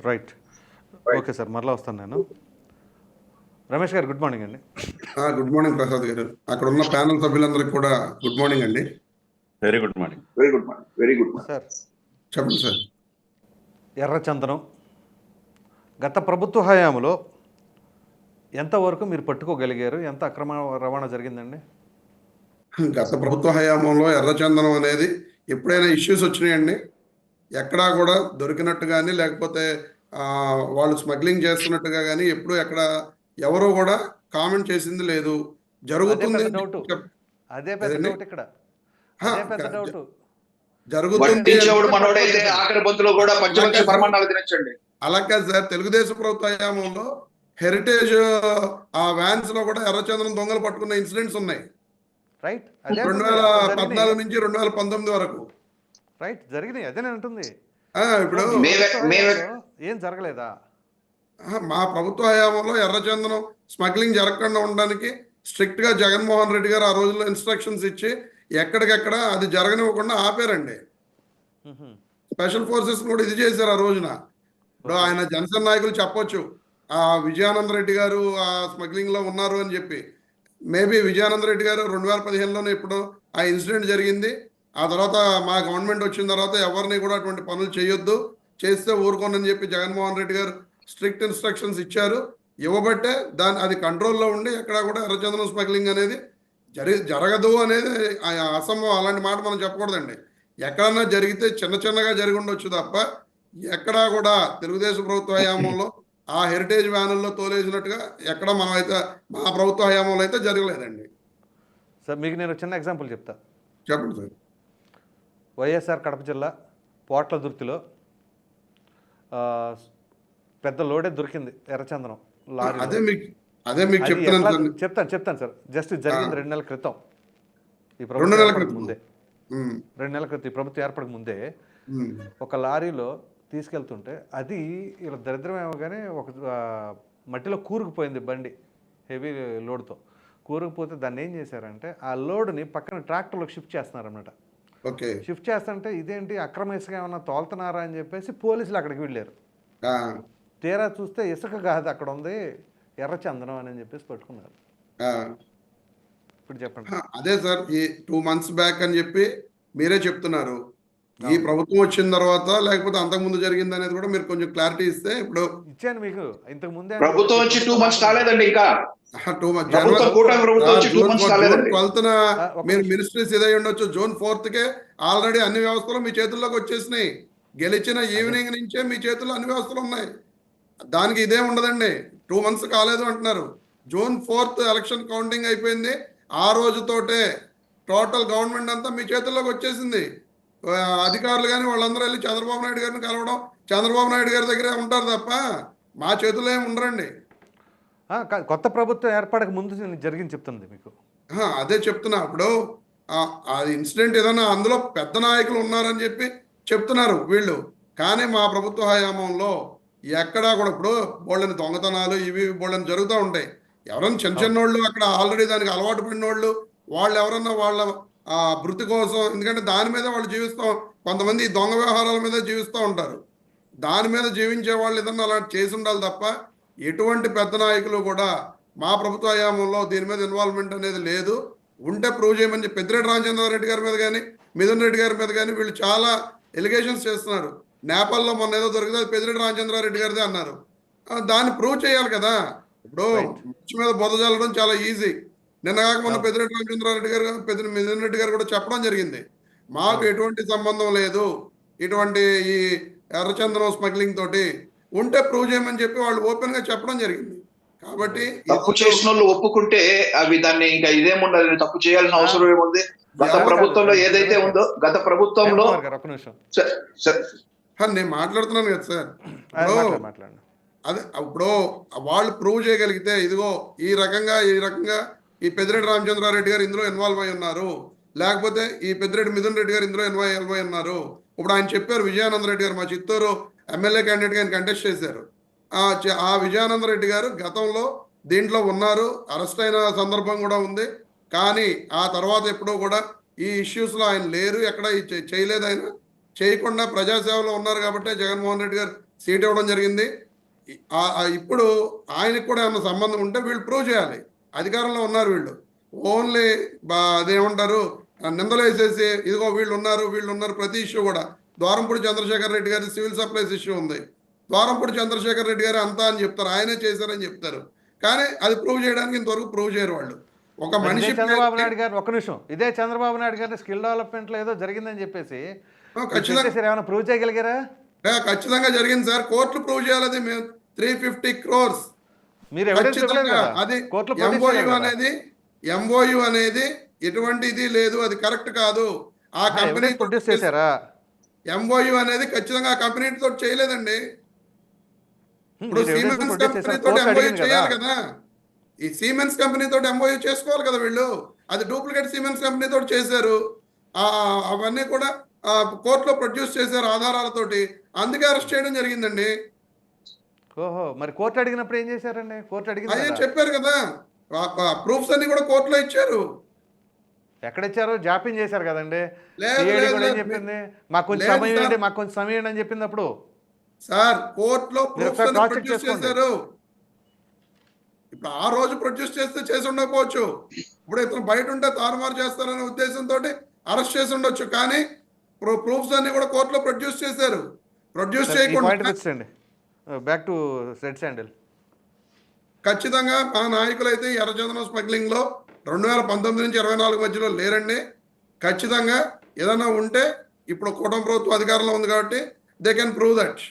Right okay sir మరలా వస్తాను నేను. రమేష్ గారు గుడ్ మార్నింగ్ అండి. ఆ, గుడ్ మార్నింగ్ ప్రసాద్ గారు. అక్కడ ఉన్న ప్యానల్ సభ్యులందరికీ కూడా గుడ్ మార్నింగ్ అండి. Very good morning very good morning very good morning sir చెప్పండి సార్ ఎర్రచందనం గత ప్రభుత్వ హయాంలో ఎంతవరకు మీరు పట్టుకోగలిగారు? ఎంత అక్రమ రవాణా జరిగిందండి? గత ప్రభుత్వ హయాంలో ఎర్రచందనం అనేది ఎప్పుడైనా ఇష్యూస్ వచ్చినాయండి? ఎక్కడా కూడా దొరికినట్టు కానీ లేకపోతే ఆ, వాళ్ళు స్మగ్లింగ్ చేస్తున్నట్టుగా కానీ ఎప్పుడు ఎక్కడ ఎవరు కూడా కామెంట్ చేసింది లేదు జరుగుతుంది అదే పెద్ద డౌట్. చెప్- అదే పెద్ద అదేండి? డౌట్ ఇక్కడ హా, అదే పెద్ద జ- డౌట్ జరుగుతుంది వడ్డించేవాడు మనోడైతే ఆఖరి బంతులో కూడా పంచపక్ష పరమాణాలు తినచ్చండి అలా కాదు సార్ తెలుగుదేశం ప్రభుత్వ హయాంలో హెరిటేజ్ ఆ వ్యాన్స్లో కూడా ఎర్రచందనం దొంగలు పట్టుకున్న ఇన్సిడెంట్స్ ఉన్నాయి రైట్ రెండు. వేల. పద్నాలుగు నుంచి రెండు వేల పంతొమ్మిది వరకు రైట్ జరిగినాయి. అదే నేను అంటుంది. ఆ, ఇప్పుడు ఏం జరగలేదా? మా ప్రభుత్వ హయాంలో ఎర్రచందనం స్మగ్లింగ్ జరగకుండా ఉండడానికి స్ట్రిక్ట్గా జగన్మోహన్ రెడ్డి గారు ఆ రోజుల్లో ఇన్స్ట్రక్షన్స్ ఇచ్చి ఎక్కడికెక్కడ అది జరగనివ్వకుండా ఆపారండి. స్పెషల్ ఫోర్సెస్ కూడా ఇది చేశారు ఆ రోజున. ఇప్పుడు ఆయన జనసేన నాయకులు చెప్పొచ్చు ఆ విజయానంద రెడ్డి గారు ఆ స్మగ్లింగ్లో ఉన్నారు అని చెప్పి. మేబీ విజయానంద రెడ్డి గారు రెండు వేల పదిహేనులోనే ఇప్పుడు ఆ ఇన్సిడెంట్ జరిగింది. ఆ తర్వాత మా గవర్నమెంట్ వచ్చిన తర్వాత ఎవరిని కూడా అటువంటి పనులు చేయొద్దు. చేస్తే ఊరుకోనని చెప్పి జగన్మోహన్ రెడ్డి గారు స్ట్రిక్ట్ ఇన్స్ట్రక్షన్స్ ఇచ్చారు. ఇవ్వబట్టే దాని అది కంట్రోల్లో ఉండి ఎక్కడా కూడా ఎర్రచందనం స్మగ్లింగ్ అనేది జరి జరగదు అనేది ఆ అసంభవం. అలాంటి మాట మనం చెప్పకూడదండి. ఎక్కడన్నా జరిగితే చిన్న చిన్నగా జరిగి ఉండొచ్చు తప్ప ఎక్కడా కూడా తెలుగుదేశం ప్రభుత్వ హయాంలో ఆ హెరిటేజ్ వ్యానుల్లో తోలేసినట్టుగా ఎక్కడ మనం అయితే మా ప్రభుత్వ హయాంలో అయితే జరగలేదండి. సార్ మీకు నేను చిన్న ఎగ్జాంపుల్ చెప్తా. చెప్పండి సార్. వైఎస్ఆర్ కడప జిల్లా పోట్ల దుర్తిలో పెద్ద లోడే దొరికింది ఎర్రచందనం లారీ అదే మీకు అదే మీకు చెప్తున్నాను సార్. చెప్తాను చెప్తాను సార్. జస్ట్ జరిగింది రెండు నెలల క్రితం. ఈ ప్రభుత్వం ముందే. రెండు నెలల క్రితం ఈ ప్రభుత్వం ఏర్పడక ముందే ఒక లారీలో తీసుకెళ్తుంటే అది ఇలా దరిద్రం ఏమో కానీ ఒక మట్టిలో కూరుకుపోయింది బండి హెవీ లోడ్తో. కూరుకుపోతే దాన్ని ఏం చేశారంటే ఆ లోడ్ని పక్కన ట్రాక్టర్లోకి షిఫ్ట్ చేస్తున్నారన్నమాట. ఓకే. షిఫ్ట్ చేస్తుంటే ఇదేంటి అక్రమ ఇసుక ఏమన్నా తోలుతున్నారా అని చెప్పేసి పోలీసులు అక్కడికి వెళ్ళారు. తీరా చూస్తే ఇసుక కాదు అక్కడ ఉంది ఎర్ర చందనం అని చెప్పేసి పట్టుకున్నారు. ఇప్పుడు చెప్పండి. అదే సార్ ఈ టూ మంత్స్ బ్యాక్ అని చెప్పి మీరే చెప్తున్నారు. ఈ ప్రభుత్వం వచ్చిన తర్వాత లేకపోతే అంతకుముందు జరిగింది అనేది కూడా మీరు కొంచెం క్లారిటీ ఇస్తే ఇప్పుడు ఇచ్చాను మీకు. ఇంతకు ముందే ప్రభుత్వం వచ్చి టూ మంత్స్ కాలేదండి ఇంకా. ట్వెల్త్ మీరు. మినిస్ట్రీస్ ఇదై ఉండొచ్చు జూన్ ఫోర్త్ కే ఆల్రెడీ అన్ని వ్యవస్థలు మీ చేతుల్లోకి వచ్చేసినాయి. గెలిచిన ఈవినింగ్ నుంచే మీ చేతుల్లో అన్ని వ్యవస్థలు ఉన్నాయి. దానికి ఇదే ఉండదండి. టూ మంత్స్ కాలేదు అంటున్నారు. జూన్ ఫోర్త్ ఎలక్షన్ కౌంటింగ్ అయిపోయింది. ఆ రోజుతోటే టోటల్ గవర్నమెంట్ అంతా మీ చేతుల్లోకి వచ్చేసింది. అధికారులు కానీ వాళ్ళందరూ వెళ్ళి చంద్రబాబు నాయుడు గారిని కలవడం చంద్రబాబు నాయుడు గారి దగ్గరే ఉంటారు తప్ప మా చేతుల్లో ఏమి ఉండరండి. కొత్త ప్రభుత్వం ఏర్పడక ముందు జరిగింది చెప్తుంది మీకు. అదే చెప్తున్నా. ఇప్పుడు ఆ- ఇన్సిడెంట్ ఏదైనా అందులో పెద్ద నాయకులు ఉన్నారని చెప్పి చెప్తున్నారు వీళ్ళు. కానీ మా ప్రభుత్వ హయాంలో ఎక్కడా కూడా ఇప్పుడు బోళ్ళని దొంగతనాలు ఇవి బోళ్ళని జరుగుతూ ఉంటాయి. ఎవరైనా చిన్న చిన్న వాళ్ళు అక్కడ ఆల్రెడీ దానికి అలవాటు పడిన వాళ్ళు వాళ్ళు ఎవరన్నా వాళ్ళ ఆ వృత్తి కోసం ఎందుకంటే దాని మీద వాళ్ళు జీవిస్తాం కొంతమంది దొంగ వ్యవహారాల మీద జీవిస్తూ ఉంటారు. దాని మీద జీవించే వాళ్ళు ఏదన్నా అలా చేసి ఉండాలి తప్ప ఎటువంటి పెద్ద నాయకులు కూడా మా ప్రభుత్వ హయాంలో దీని మీద ఇన్వాల్వ్మెంట్ అనేది లేదు. ఉంటే ప్రూవ్ చేయమని చెప్పి పెద్దిరెడ్డి రామచంద్రారెడ్డి గారి మీద కానీ మిథున్ రెడ్డి గారి మీద కానీ వీళ్ళు చాలా ఎలిగేషన్స్ చేస్తున్నారు. నేపాల్లో మొన్న ఏదో దొరికితే అది పెద్దిరెడ్డి రామచంద్రారెడ్డి గారిదే అన్నారు. దాన్ని ప్రూవ్ చేయాలి కదా. ఇప్పుడు మీద బొద చల్లడం చాలా ఈజీ నిన్న కాక మొన్న పెద్దిరెడ్డి రామచంద్రారెడ్డి గారు పెద్ద మిథున్ రెడ్డి గారు కూడా చెప్పడం జరిగింది. మాకు ఎటువంటి సంబంధం లేదు. ఇటువంటి ఈ ఎర్రచంద్రం స్మగ్లింగ్ తోటి ఉంటే ప్రూవ్ చేయమని చెప్పి వాళ్ళు ఓపెన్గా చెప్పడం జరిగింది. కాబట్టి తప్పు చేసిన వాళ్ళు ఒప్పుకుంటే అవి దాన్ని ఇంకా ఇదేముండదు తప్పు చేయాల్సిన అవసరం ఏముంది? గత ప్రభుత్వంలో ఏదైతే ఉందో గత ప్రభుత్వంలో నేను మాట్లాడుతున్నాను కదా సార్. అదే ఇప్పుడు వాళ్ళు ప్రూవ్ చేయగలిగితే ఇదిగో ఈ రకంగా ఈ రకంగా ఈ పెద్దిరెడ్డి రామచంద్రారెడ్డి గారు ఇందులో ఇన్వాల్వ్ అయి ఉన్నారు. లేకపోతే ఈ పెద్దిరెడ్డి మిథున్ రెడ్డి గారు ఇందులో ఇన్వాల్వ్ అయి ఉన్నారు. ఇప్పుడు ఆయన చెప్పారు విజయానంద రెడ్డి గారు మా చిత్తూరు ఎమ్మెల్యే క్యాండిడేట్గా ఆయన కంటెస్ట్ చేశారు. ఆ విజయానంద రెడ్డి గారు గతంలో దీంట్లో ఉన్నారు. అరెస్ట్ అయిన సందర్భం కూడా ఉంది. కానీ ఆ తర్వాత ఎప్పుడూ కూడా ఈ ఇష్యూస్లో ఆయన లేరు. ఎక్కడ చేయలేదు ఆయన. చేయకుండా ప్రజాసేవలో ఉన్నారు కాబట్టి జగన్మోహన్ రెడ్డి గారు సీట్ ఇవ్వడం జరిగింది. ఇప్పుడు ఆయనకు కూడా ఏమైనా సంబంధం ఉంటే వీళ్ళు ప్రూవ్ చేయాలి. అధికారంలో ఉన్నారు వీళ్ళు. ఓన్లీ బా అదేమంటారు నిందలు వేసేసి ఇదిగో వీళ్ళు ఉన్నారు వీళ్ళు ఉన్నారు ప్రతి ఇష్యూ కూడా. ద్వారంపూడి చంద్రశేఖర్ రెడ్డి గారి సివిల్ సప్లైస్ ఇష్యూ ఉంది. ద్వారంపూడి చంద్రశేఖర్ రెడ్డి గారు అంతా అని చెప్తారు ఆయనే చేశారని చెప్తారు. కానీ అది ప్రూవ్ చేయడానికి ఇంతవరకు ప్రూవ్ చేయరు వాళ్ళు. ఒక మనిషి చంద్రబాబు నాయుడు గారు ఒక్క నిమిషం. ఇదే చంద్రబాబు నాయుడు గారి స్కిల్ డెవలప్మెంట్లో ఏదో జరిగిందని చెప్పేసి ఏమైనా ప్రూవ్ చేయగలిగారా? ఖచ్చితంగా జరిగింది సార్. కోర్టులు ప్రూవ్ చేయాలి మేము. Three fifty crores. మీరు అది ఎంఓయు. అనేది ఎంఓయు అనేది ఎటువంటి ఇది లేదు అది కరెక్ట్ కాదు. ఆ కంపెనీ ప్రొడ్యూస్ చేశారా? ఎంఓయు అనేది ఖచ్చితంగా ఆ కంపెనీ తోటి చేయలేదండి. హ్మ్, ఇప్పుడు సీమెన్స్ కంపెనీ తోటి ఎంఓయు చేయాలి కదా. ఈ సీమెన్స్ కంపెనీ తోటి ఎంఓయు చేసుకోవాలి కదా వీళ్ళు. అది డూప్లికేట్ సీమెన్స్ కంపెనీ తోటి చేశారు. ఆ అవన్నీ కూడా కోర్టులో ప్రొడ్యూస్ చేశారు ఆధారాలతోటి. అందుకే అరెస్ట్ చేయడం జరిగిందండి. ఓహో మరి కోర్టు అడిగినప్పుడు ఏం చేశారండి? కోర్టు అడిగింది అదే. చెప్పారు కదా. ప్రూఫ్స్ అన్ని కూడా కోర్టులో ఇచ్చారు. ఎక్కడ ఇచ్చారు జాప్యం చేశారు కదండి. చెప్పింది? మాకు కొంచెం సమయం. ఇవ్వండి మాకు కొంచెం సమయం అని చెప్పింది అప్పుడు సార్ కోర్టులో ప్రొడ్యూస్. చేశారు. ఇప్పుడు ఆ రోజు ప్రొడ్యూస్ చేస్తే చేసి ఉండకపోవచ్చు. ఇప్పుడు ఇతను బయట ఉంటే తారుమారు చేస్తారనే ఉద్దేశంతో అరెస్ట్ చేసి ఉండొచ్చు. కానీ ప్రూఫ్స్ అన్ని కూడా కోర్టులో ప్రొడ్యూస్ చేశారు. ప్రొడ్యూస్ చేయకుండా బ్యాక్ టు రెడ్ శాండిల్ ఖచ్చితంగా మా నాయకులు అయితే ఎర్రచందనం స్మగ్లింగ్లో రెండు వేల పంతొమ్మిది నుంచి ఇరవై నాలుగు మధ్యలో లేరండి. ఖచ్చితంగా ఏదైనా ఉంటే ఇప్పుడు కూటమి ప్రభుత్వం అధికారంలో ఉంది కాబట్టి దే కెన్ ప్రూవ్ దట్